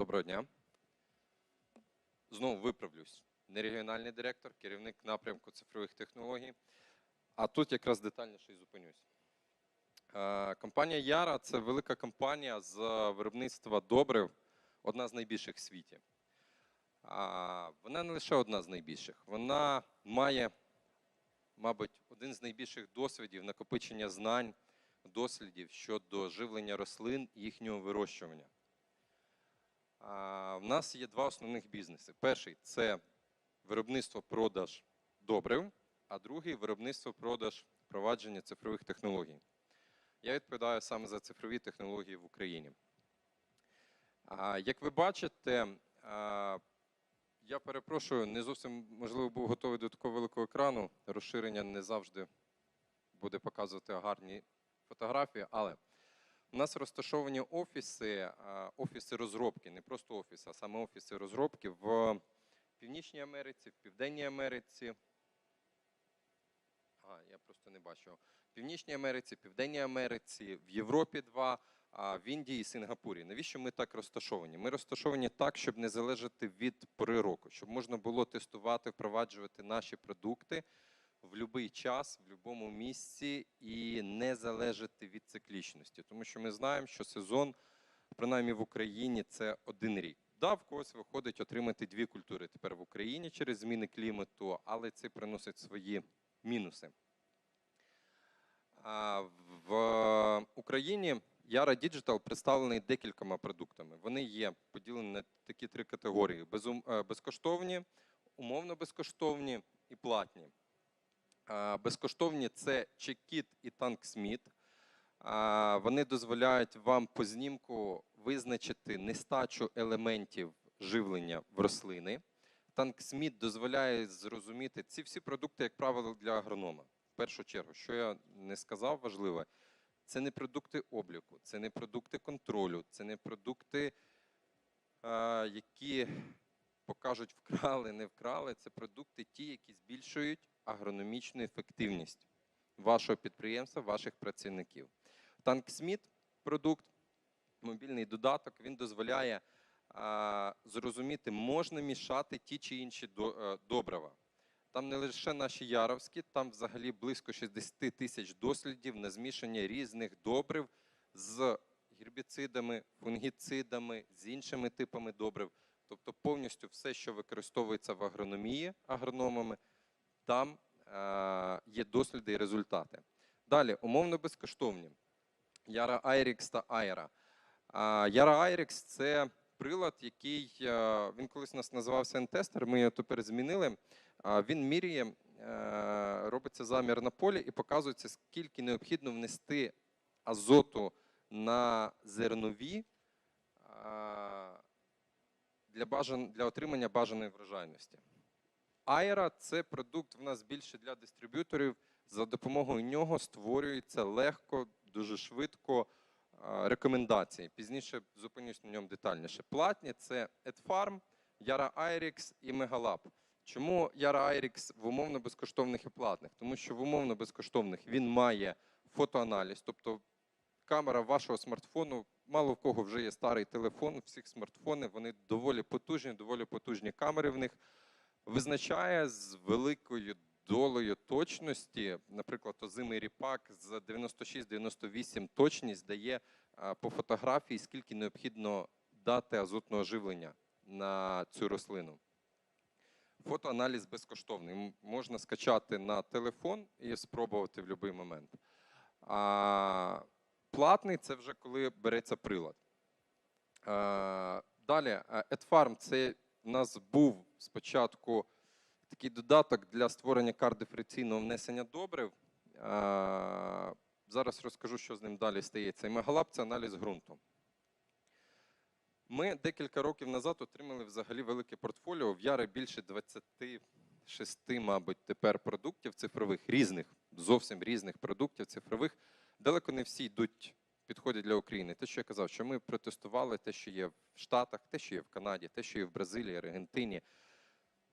Доброго дня. Знову виправлюсь. Не регіональний директор, керівник напрямку цифрових технологій. А тут якраз детальніше і зупинюсь. Е, Компанія Яра це велика компанія з виробництва добрив, одна з найбільших в світі. Вона не лише одна з найбільших, вона має, мабуть, один з найбільших досвідів накопичення знань, дослідів щодо живлення рослин і їхнього вирощування. В нас є два основних бізнеси. Перший це виробництво продаж добрив, а другий виробництво продаж впровадження цифрових технологій. Я відповідаю саме за цифрові технології в Україні. Як ви бачите, я перепрошую, не зовсім можливо був готовий до такого великого екрану. Розширення не завжди буде показувати гарні фотографії, але у нас розташовані офіси, офіси розробки, не просто офіси, а саме офіси розробки в Північній Америці, в Південній Америці. Ага, я просто не бачу. В Північній Америці, Південній Америці, в Європі два, а в Індії і Сингапурі. Навіщо ми так розташовані? Ми розташовані так, щоб не залежати від пори року, щоб можна було тестувати, впроваджувати наші продукти в будь-який час, в будь-якому місці і не залежати від циклічності. Тому що ми знаємо, що сезон, принаймні в Україні, це один рік. Да, в когось виходить отримати дві культури тепер в Україні через зміни клімату, але це приносить свої мінуси. В Україні Яра Діджитал представлений декількома продуктами. Вони є поділені на такі три категорії: е, безкоштовні, умовно безкоштовні і платні. Безкоштовні це Чекіт і TankSmith. А, Вони дозволяють вам по знімку визначити нестачу елементів живлення в рослини. TankSmith дозволяє зрозуміти ці всі продукти, як правило, для агронома. В першу чергу, що я не сказав важливе, це не продукти обліку, це не продукти контролю, це не продукти, які покажуть, вкрали, не вкрали. Це продукти, ті, які збільшують агрономічну ефективність вашого підприємства, ваших працівників. TankSmith продукт, мобільний додаток, він дозволяє а, зрозуміти, можна мішати ті чи інші е, добрива. Там не лише наші яровські, там взагалі близько 60 тисяч дослідів на змішання різних добрив з гербіцидами, фунгіцидами, з іншими типами добрив. Тобто повністю все, що використовується в агрономії агрономами, там е, є досліди і результати. Далі, умовно безкоштовні. Яра Айрікс та Айра. Яра Айрікс це прилад, який е, він колись нас називався N-тестер, ми його тепер змінили. Він міряє, е, робиться замір на полі і показується, скільки необхідно внести азоту на зернові для, бажан, для отримання бажаної врожайності. Айра це продукт в нас більше для дистриб'юторів. За допомогою нього створюється легко, дуже швидко рекомендації. Пізніше зупинюсь на ньому детальніше. Платні це EdFarm, Yara Irix і Megalab. Чому Yara Irix в умовно безкоштовних і платних? Тому що в умовно безкоштовних він має фотоаналіз, тобто камера вашого смартфону. Мало в кого вже є старий телефон, у всіх смартфони, вони доволі потужні, доволі потужні камери в них. Визначає з великою долею точності, наприклад, озимий ріпак з 96-98 точність дає по фотографії, скільки необхідно дати азотного живлення на цю рослину. Фотоаналіз безкоштовний. Можна скачати на телефон і спробувати в будь-який момент. А платний це вже коли береться прилад. Далі, а, це в нас був спочатку такий додаток для створення карт диференційного внесення добрив. Зараз розкажу, що з ним далі стається. І Мегалаб це аналіз ґрунту. Ми декілька років назад отримали взагалі велике портфоліо. В Яри більше 26, мабуть, тепер продуктів цифрових, різних, зовсім різних продуктів цифрових. Далеко не всі йдуть, підходять для України. Те, що я казав, що ми протестували те, що є в Штатах, те, що є в Канаді, те, що є в Бразилії, Аргентині.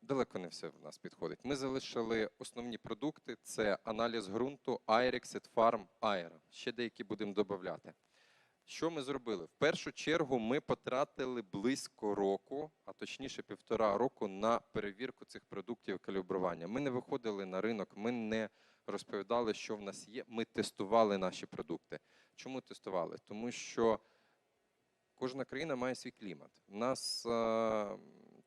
Далеко не все в нас підходить. Ми залишили основні продукти: це аналіз ґрунту, Irix, Farm, Aira. Ще деякі будемо додати. Що ми зробили? В першу чергу ми потратили близько року, а точніше півтора року, на перевірку цих продуктів калібрування. Ми не виходили на ринок, ми не розповідали, що в нас є. Ми тестували наші продукти. Чому тестували? Тому що кожна країна має свій клімат. У нас е,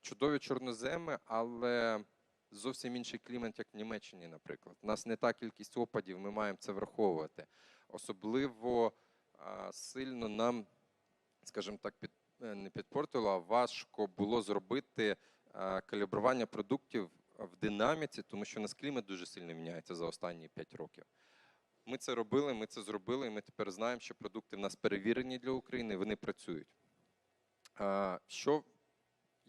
чудові чорноземи, але зовсім інший клімат, як в Німеччині, наприклад. У нас не та кількість опадів, ми маємо це враховувати. Особливо сильно нам, скажімо так, під, е, не підпортило, а важко було зробити а, калібрування продуктів в динаміці, тому що у нас клімат дуже сильно міняється за останні 5 років. Ми це робили, ми це зробили, і ми тепер знаємо, що продукти в нас перевірені для України, вони працюють. Що,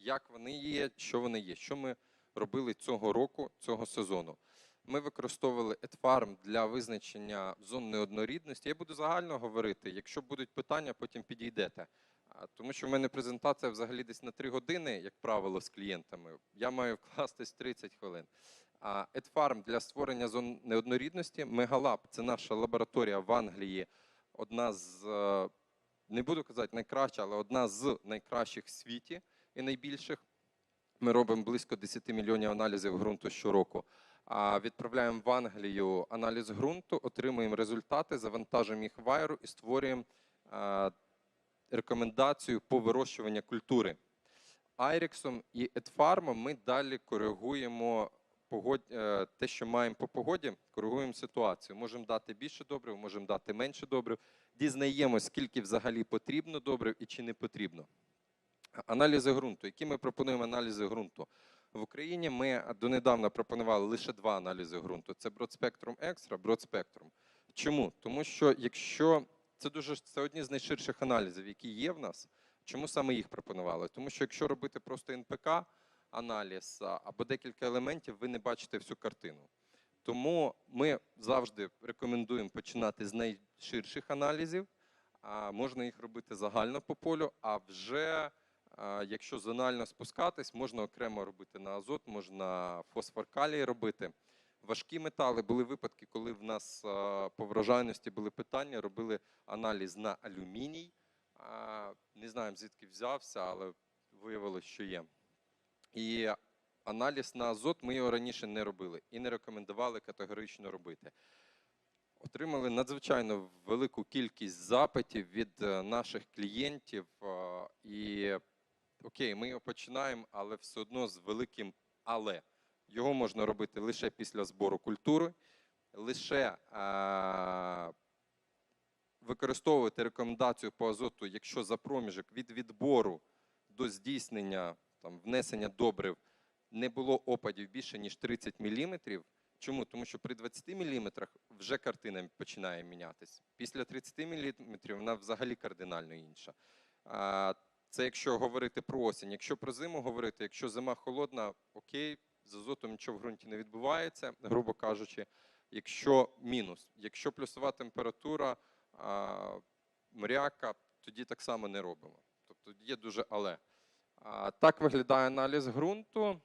як вони є, що вони є? Що ми робили цього року, цього сезону? Ми використовували EdFarm для визначення зон неоднорідності. Я буду загально говорити. Якщо будуть питання, потім підійдете. Тому що в мене презентація взагалі десь на 3 години, як правило, з клієнтами. Я маю вкластись 30 хвилин. А для створення зон неоднорідності. Megalab – це наша лабораторія в Англії, одна з, е, не буду казати найкраща, але одна з найкращих в світі і найбільших. Ми робимо близько 10 мільйонів аналізів ґрунту щороку. А відправляємо в Англію аналіз ґрунту, отримуємо результати, завантажуємо їх в Айру і створюємо е, рекомендацію по вирощуванню культури. Айрексом і Едфармом ми далі коригуємо погод... е, те, що маємо по погоді, коригуємо ситуацію. Можемо дати більше добрив, можемо дати менше добрив. Дізнаємось, скільки взагалі потрібно добрив і чи не потрібно. Аналізи ґрунту. Які ми пропонуємо аналізи ґрунту? В Україні ми донедавна пропонували лише два аналізи ґрунту: це Broad Spectrum Extra, Broad Spectrum. Чому? Тому що якщо це дуже це одні з найширших аналізів, які є в нас. Чому саме їх пропонували? Тому що якщо робити просто НПК аналіз або декілька елементів, ви не бачите всю картину. Тому ми завжди рекомендуємо починати з найширших аналізів. А можна їх робити загально по полю, а вже якщо зонально спускатись, можна окремо робити на азот, можна фосфор калій робити. Важкі метали були випадки, коли в нас по врожайності були питання, робили аналіз на алюміній. Не знаємо, звідки взявся, але виявилось, що є. І аналіз на азот ми його раніше не робили і не рекомендували категорично робити. Отримали надзвичайно велику кількість запитів від е, наших клієнтів. І окей, ми його починаємо, але все одно з великим але. Його можна робити лише після збору культури, лише е, використовувати рекомендацію по азоту, якщо за проміжок від відбору до здійснення там, внесення добрив не було опадів більше, ніж 30 мм. Чому? Тому що при 20 мм вже картина починає мінятись. Після 30 мм вона взагалі кардинально інша. Це якщо говорити про осінь. Якщо про зиму говорити, якщо зима холодна, окей, з азотом нічого в ґрунті не відбувається, грубо кажучи. Якщо мінус, якщо плюсова температура, а, мряка, тоді так само не робимо. Тобто є дуже але. А, Так виглядає аналіз ґрунту.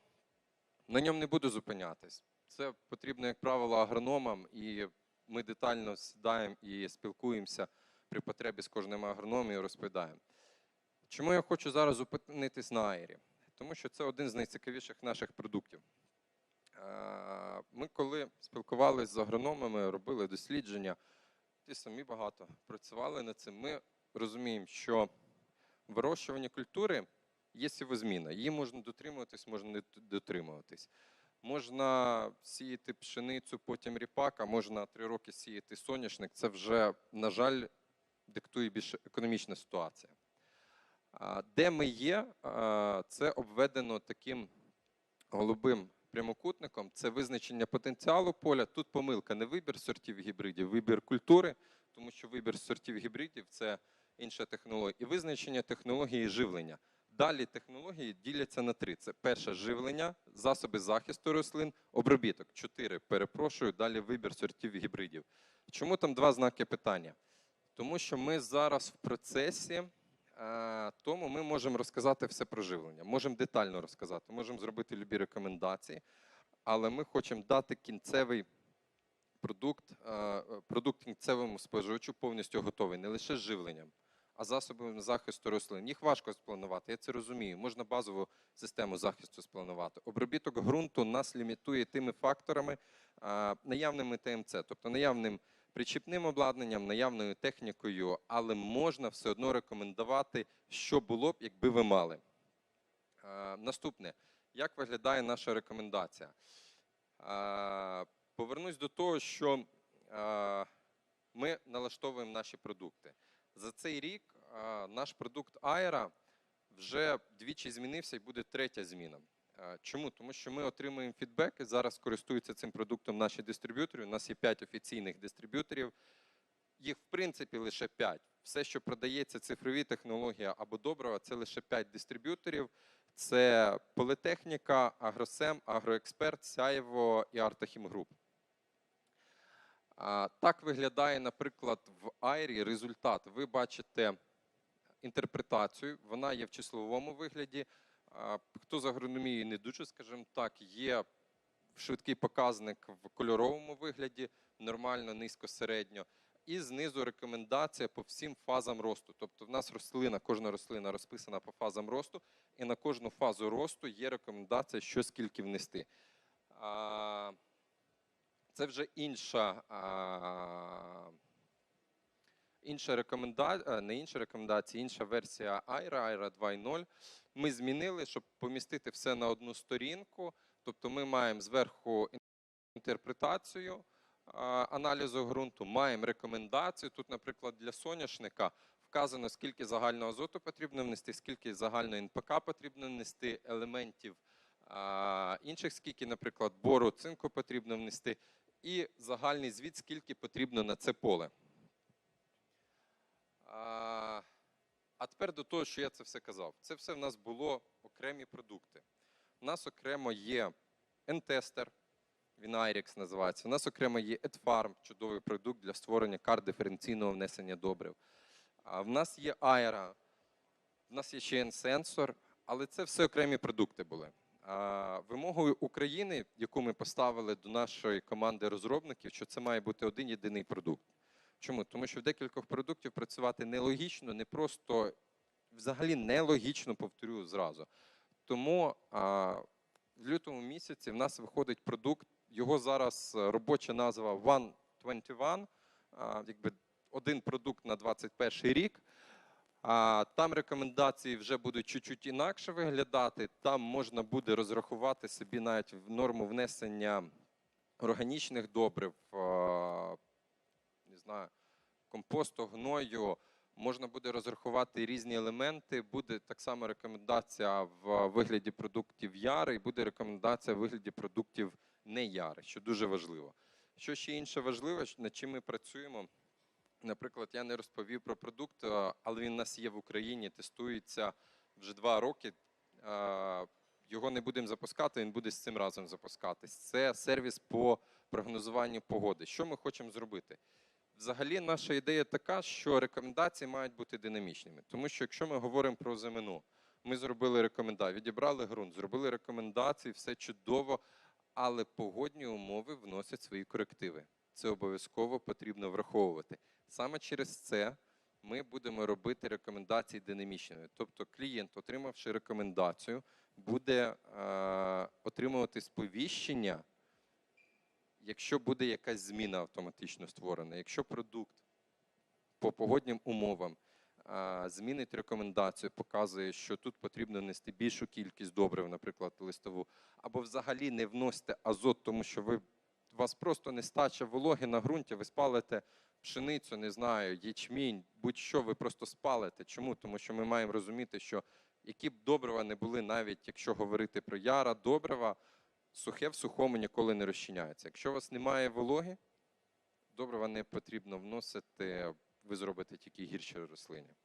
На ньому не буду зупинятись. Це потрібно, як правило, агрономам, і ми детально сідаємо і спілкуємося при потребі з кожним агрономом і розповідаємо. Чому я хочу зараз зупинитись на аері? Тому що це один з найцікавіших наших продуктів. Е, Ми, коли спілкувалися з агрономами, робили дослідження, ті самі багато працювали над цим. Ми розуміємо, що вирощування культури є сівозміна. Її можна дотримуватись, можна не дотримуватись. Можна сіяти пшеницю, потім ріпак, а можна три роки сіяти соняшник. Це вже, на жаль, диктує більш економічна ситуація. Де ми є, це обведено таким голубим прямокутником. Це визначення потенціалу поля. Тут помилка не вибір сортів гібридів, вибір культури, тому що вибір сортів гібридів це інша технологія, і визначення технології живлення. Далі технології діляться на три: це перше живлення, засоби захисту рослин, обробіток. Чотири. Перепрошую, далі вибір сортів гібридів. Чому там два знаки питання? Тому що ми зараз в процесі, тому ми можемо розказати все про живлення. Можемо детально розказати, можемо зробити любі рекомендації, але ми хочемо дати кінцевий продукт, е, продукт кінцевому споживачу повністю готовий, не лише з живленням, а засобами захисту рослин. Їх важко спланувати, я це розумію. Можна базову систему захисту спланувати. Обробіток ґрунту нас лімітує тими факторами, наявними ТМЦ, тобто наявним причіпним обладнанням, наявною технікою, але можна все одно рекомендувати, що було б, якби ви мали. Е, Наступне, як виглядає наша рекомендація? Е, Повернусь до того, що е, ми налаштовуємо наші продукти. За цей рік наш продукт Aira вже двічі змінився і буде третя зміна. Чому? Тому що ми отримуємо фідбек і зараз користуються цим продуктом наші дистриб'ютори. У нас є 5 офіційних дистриб'юторів. Їх, в принципі, лише 5. Все, що продається, цифрові технології або добрива, це лише 5 дистриб'юторів. Це Політехніка, Агросем, Агроексперт, Сяєво і Артахім Груп. А, Так виглядає, наприклад, в Айрі результат. Ви бачите інтерпретацію, вона є в числовому вигляді. Хто з агрономією не дуже, скажімо так, є швидкий показник в кольоровому вигляді, нормально, низько, середньо. І знизу рекомендація по всім фазам росту. Тобто в нас рослина, кожна рослина розписана по фазам росту, і на кожну фазу росту є рекомендація, що скільки внести. Це вже інша, інша рекомендація, не інша рекомендація, інша версія Aira, Aira 2.0. Ми змінили, щоб помістити все на одну сторінку. Тобто ми маємо зверху інтерпретацію аналізу ґрунту, маємо рекомендацію. Тут, наприклад, для соняшника вказано, скільки загального азоту потрібно внести, скільки загального НПК потрібно внести, елементів інших, скільки, наприклад, бору, цинку потрібно внести, і загальний звіт, скільки потрібно на це поле. А, а тепер до того, що я це все казав. Це все в нас було окремі продукти. У нас окремо є N-тестер, він IREX називається. У нас окремо є EdFarm, чудовий продукт для створення карт диференційного внесення добрив. А в нас є Aira, в нас є ще N-сенсор, але це все окремі продукти були. А, Вимогою України, яку ми поставили до нашої команди розробників, що це має бути один єдиний продукт. Чому? Тому що в декількох продуктів працювати нелогічно, не просто взагалі нелогічно, повторюю зразу. Тому а, в лютому місяці в нас виходить продукт, його зараз е, робоча назва One 21, а, якби один продукт на 21 рік. А, там рекомендації вже будуть чуть-чуть інакше виглядати. Там можна буде розрахувати собі навіть в норму внесення органічних добрив, знаю, компосту, гною. Можна буде розрахувати різні елементи. Буде так само рекомендація в вигляді продуктів яри, і буде рекомендація в вигляді продуктів не яри, що дуже важливо. Що ще інше важливе, над чим ми працюємо. Наприклад, я не розповів про продукт, але він у нас є в Україні, тестується вже два роки. Його не будемо запускати, він буде з цим разом запускатись. Це сервіс по прогнозуванню погоди. Що ми хочемо зробити? Взагалі, наша ідея така, що рекомендації мають бути динамічними. Тому що якщо ми говоримо про озимину, ми зробили рекомендації, відібрали ґрунт, зробили рекомендації, все чудово, але погодні умови вносять свої корективи. Це обов'язково потрібно враховувати. Саме через це ми будемо робити рекомендації динамічними. Тобто клієнт, отримавши рекомендацію, буде е, отримувати сповіщення, якщо буде якась зміна автоматично створена, якщо продукт по погоднім умовам змінить рекомендацію, показує, що тут потрібно нести більшу кількість добрив, наприклад, листову, або взагалі не вносите азот, тому що ви у вас просто нестача вологи на ґрунті, ви спалите пшеницю, не знаю, ячмінь, будь-що ви просто спалите. Чому? Тому що ми маємо розуміти, що які б добрива не були, навіть якщо говорити про яра, добрива, сухе в сухому ніколи не розчиняється. Якщо у вас немає вологи, добрива не потрібно вносити, ви зробите тільки гірші рослині.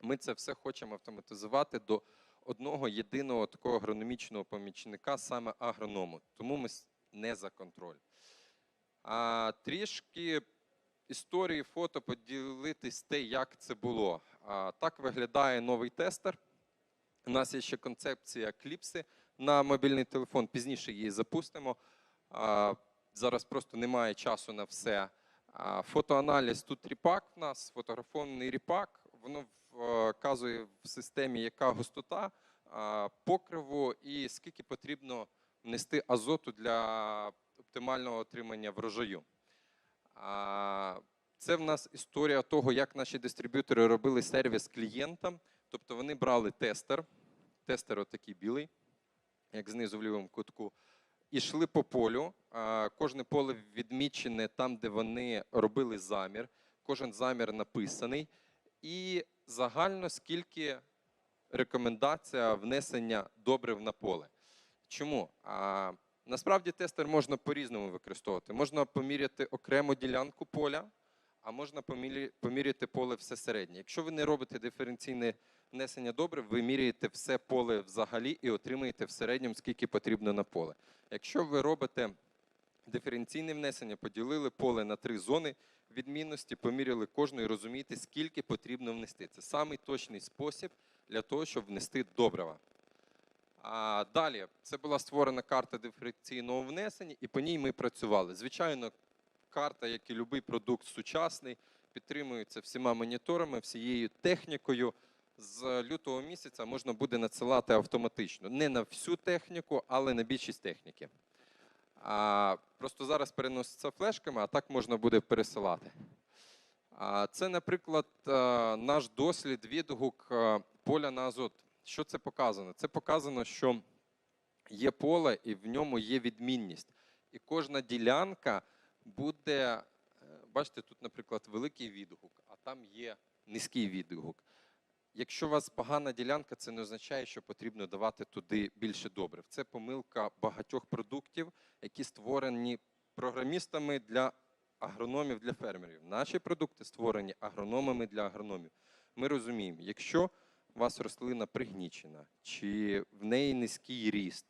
Ми це все хочемо автоматизувати до одного єдиного такого агрономічного помічника, саме агроному. Тому ми не за контроль. А трішки історії, фото поділитись те, як це було. А, так виглядає новий тестер. У нас є ще концепція кліпси на мобільний телефон. Пізніше її запустимо. Зараз просто немає часу на все. Фотоаналіз тут ріпак в нас, фотографований ріпак. Воно вказує в системі, яка густота покриву і скільки потрібно внести азоту для оптимального отримання врожаю. Це в нас історія того, як наші дистриб'ютори робили сервіс клієнтам. Тобто вони брали тестер, тестер отакий білий, як знизу в лівому кутку, і йшли по полю. Кожне поле відмічене там, де вони робили замір. Кожен замір написаний. І загально скільки рекомендація внесення добрив на поле. Чому? А, насправді тестер можна по-різному використовувати. Можна поміряти окрему ділянку поля, а можна поміряти поле все середнє. Якщо ви не робите диференційне внесення добрив, ви міряєте все поле взагалі і отримаєте в середньому, скільки потрібно на поле. Якщо ви робите диференційне внесення, поділили поле на три зони відмінності, поміряли кожну і розумієте, скільки потрібно внести. Це самий точний спосіб для того, щоб внести добрива. А далі це була створена карта диференційного внесення, і по ній ми працювали. Звичайно, карта, як і будь-який продукт сучасний, підтримується всіма моніторами, всією технікою. З лютого місяця можна буде надсилати автоматично. Не на всю техніку, але на більшість техніки. А, просто зараз переноситься флешками, а так можна буде пересилати. А, це, наприклад, е, наш дослід, відгук е, поля на азот. Що це показано? Це показано, що є поле і в ньому є відмінність. І кожна ділянка буде, е, бачите, тут, наприклад, великий відгук, а там є низький відгук. Якщо у вас погана ділянка, це не означає, що потрібно давати туди більше добрив. Це помилка багатьох продуктів, які створені програмістами для агрономів, для фермерів. Наші продукти створені агрономами для агрономів. Ми розуміємо, якщо у вас рослина пригнічена, чи в неї низький ріст,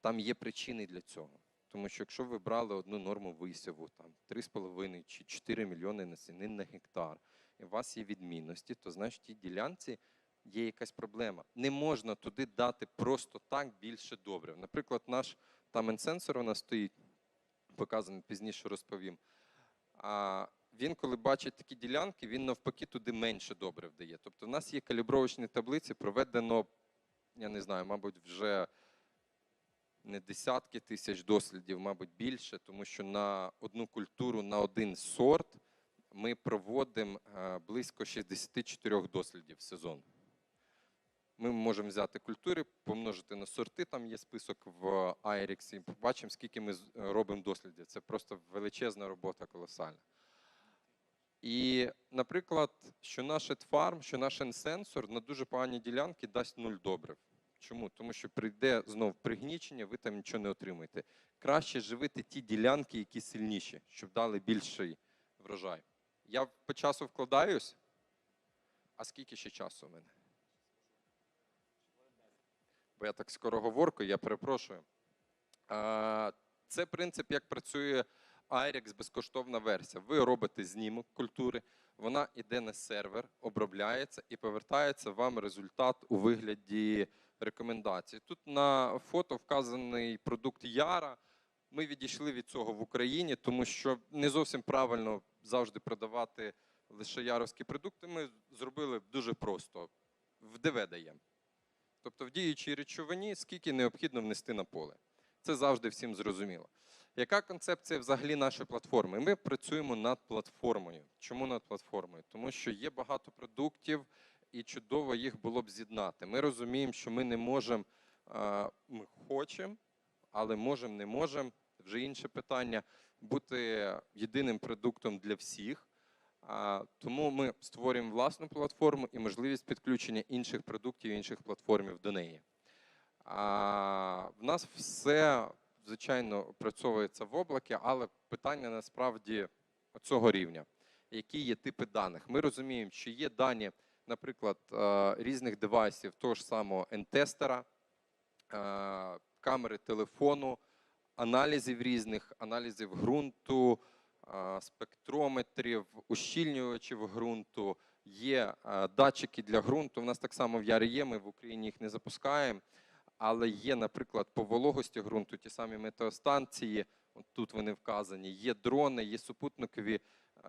там є причини для цього. Тому що якщо ви брали одну норму висіву, там 3,5 чи 4 мільйони насінин на гектар, і у вас є відмінності, то значить в тій ділянці є якась проблема. Не можна туди дати просто так більше добрив. Наприклад, наш там енсенсор у нас стоїть, показаний пізніше розповім. А він, коли бачить такі ділянки, він навпаки туди менше добрив дає. Тобто, в нас є калібровочні таблиці, проведено, я не знаю, мабуть, вже не десятки тисяч дослідів, мабуть, більше, тому що на одну культуру, на один сорт ми проводимо е, близько 64 дослідів в сезон. Ми можемо взяти культури, помножити на сорти, там є список в IRIX, і побачимо, скільки ми е, робимо дослідів. Це просто величезна робота, колосальна. І, наприклад, що наш farm, що наш сенсор на дуже погані ділянки дасть нуль добрив. Чому? Тому що прийде знов пригнічення, ви там нічого не отримаєте. Краще живити ті ділянки, які сильніші, щоб дали більший врожай. Я по часу вкладаюсь. А скільки ще часу у мене? Бо я так скороговорку, я перепрошую. Це принцип, як працює IREX безкоштовна версія. Ви робите знімок культури, вона йде на сервер, обробляється і повертається вам результат у вигляді рекомендацій. Тут на фото вказаний продукт Яра. Ми відійшли від цього в Україні, тому що не зовсім правильно завжди продавати лише яровські продукти. Ми зробили дуже просто: в ДВ даємо. Тобто в діючій речовині скільки необхідно внести на поле. Це завжди всім зрозуміло. Яка концепція взагалі нашої платформи? Ми працюємо над платформою. Чому над платформою? Тому що є багато продуктів, і чудово їх було б з'єднати. Ми розуміємо, що ми не можемо, ми хочемо, але можемо, не можемо. Вже інше питання бути єдиним продуктом для всіх. Тому ми створюємо власну платформу і можливість підключення інших продуктів, інших платформів до неї. В нас все, звичайно, опрацьовується в облакі, але питання насправді цього рівня. Які є типи даних? Ми розуміємо, що є дані, наприклад, е, різних девайсів, того ж самого ентестера, камери телефону, аналізів різних, аналізів ґрунту, спектрометрів, ущільнювачів ґрунту, є датчики для ґрунту. У нас так само в Ярі є, ми в Україні їх не запускаємо. Але є, наприклад, по вологості ґрунту ті самі метеостанції, от тут вони вказані, є дрони, є супутникові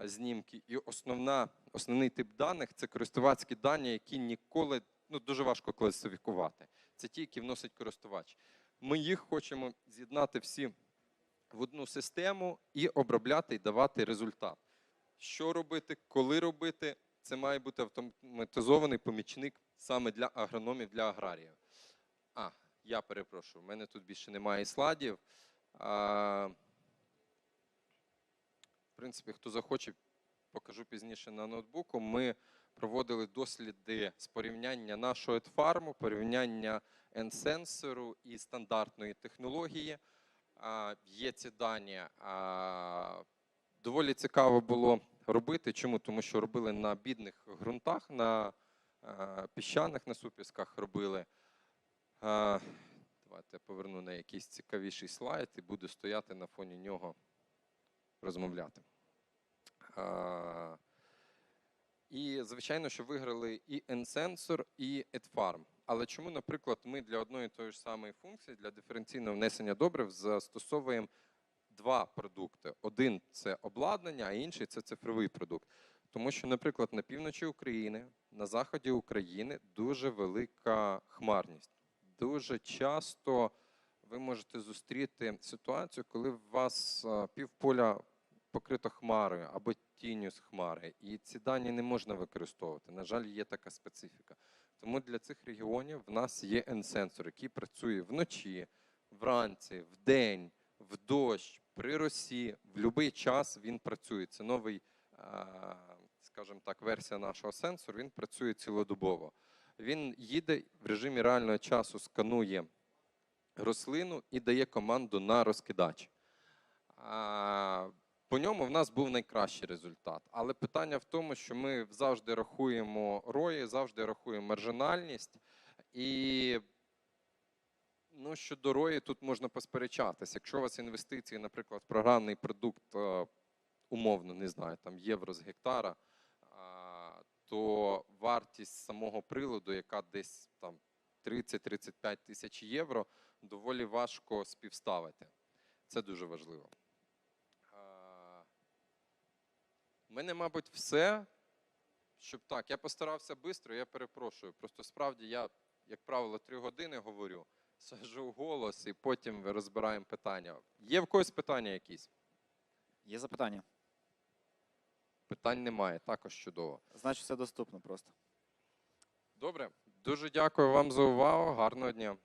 знімки. І основна, основний тип даних це користувацькі дані, які ніколи ну, дуже важко класифікувати. Це ті, які вносить користувач. Ми їх хочемо з'єднати всі в одну систему і обробляти і давати результат. Що робити, коли робити, це має бути автоматизований помічник саме для агрономів, для аграріїв. А, я перепрошую, в мене тут більше немає слайдів. А, в принципі, хто захоче, покажу пізніше на ноутбуку. Ми проводили досліди з порівняння нашого едфарму, порівняння N-сенсору і стандартної технології. Є ці дані. Доволі цікаво було робити. Чому? Тому що робили на бідних ґрунтах, на піщаних на супісках робили. Давайте я поверну на якийсь цікавіший слайд і буду стояти на фоні нього розмовляти. І, звичайно, що виграли і N-сенсор, і EdFarm. Але чому, наприклад, ми для одної і тої ж самої функції, для диференційного внесення добрив, застосовуємо два продукти: один це обладнання, а інший це цифровий продукт. Тому що, наприклад, на півночі України, на заході України дуже велика хмарність. Дуже часто ви можете зустріти ситуацію, коли у вас е, півполя покрито хмарою або тінню з хмари, і ці дані не можна використовувати. На жаль, є така специфіка. Тому для цих регіонів в нас є N-сенсор, який працює вночі, вранці, вдень, в дощ, при росі, в будь-який час він працює. Це новий, е, скажімо так, версія нашого сенсору. Він працює цілодобово. Він їде в режимі реального часу, сканує рослину і дає команду на розкидач. По ньому в нас був найкращий результат. Але питання в тому, що ми завжди рахуємо рої, завжди рахуємо маржинальність. І ну, щодо рої тут можна посперечатися. Якщо у вас інвестиції, наприклад, в програмний продукт, е, умовно, не знаю, там євро з гектара, то вартість самого приладу, яка десь там 30-35 тисяч євро, доволі важко співставити. Це дуже важливо. А, У мене, мабуть, все. Щоб так, я постарався швидко, я перепрошую. Просто справді я, як правило, три години говорю, сажу голос і потім розбираємо питання. Є в когось питання якісь? Є запитання? Питань немає, також чудово. Значить, все доступно просто. Добре, дуже дякую вам за увагу. Гарного дня.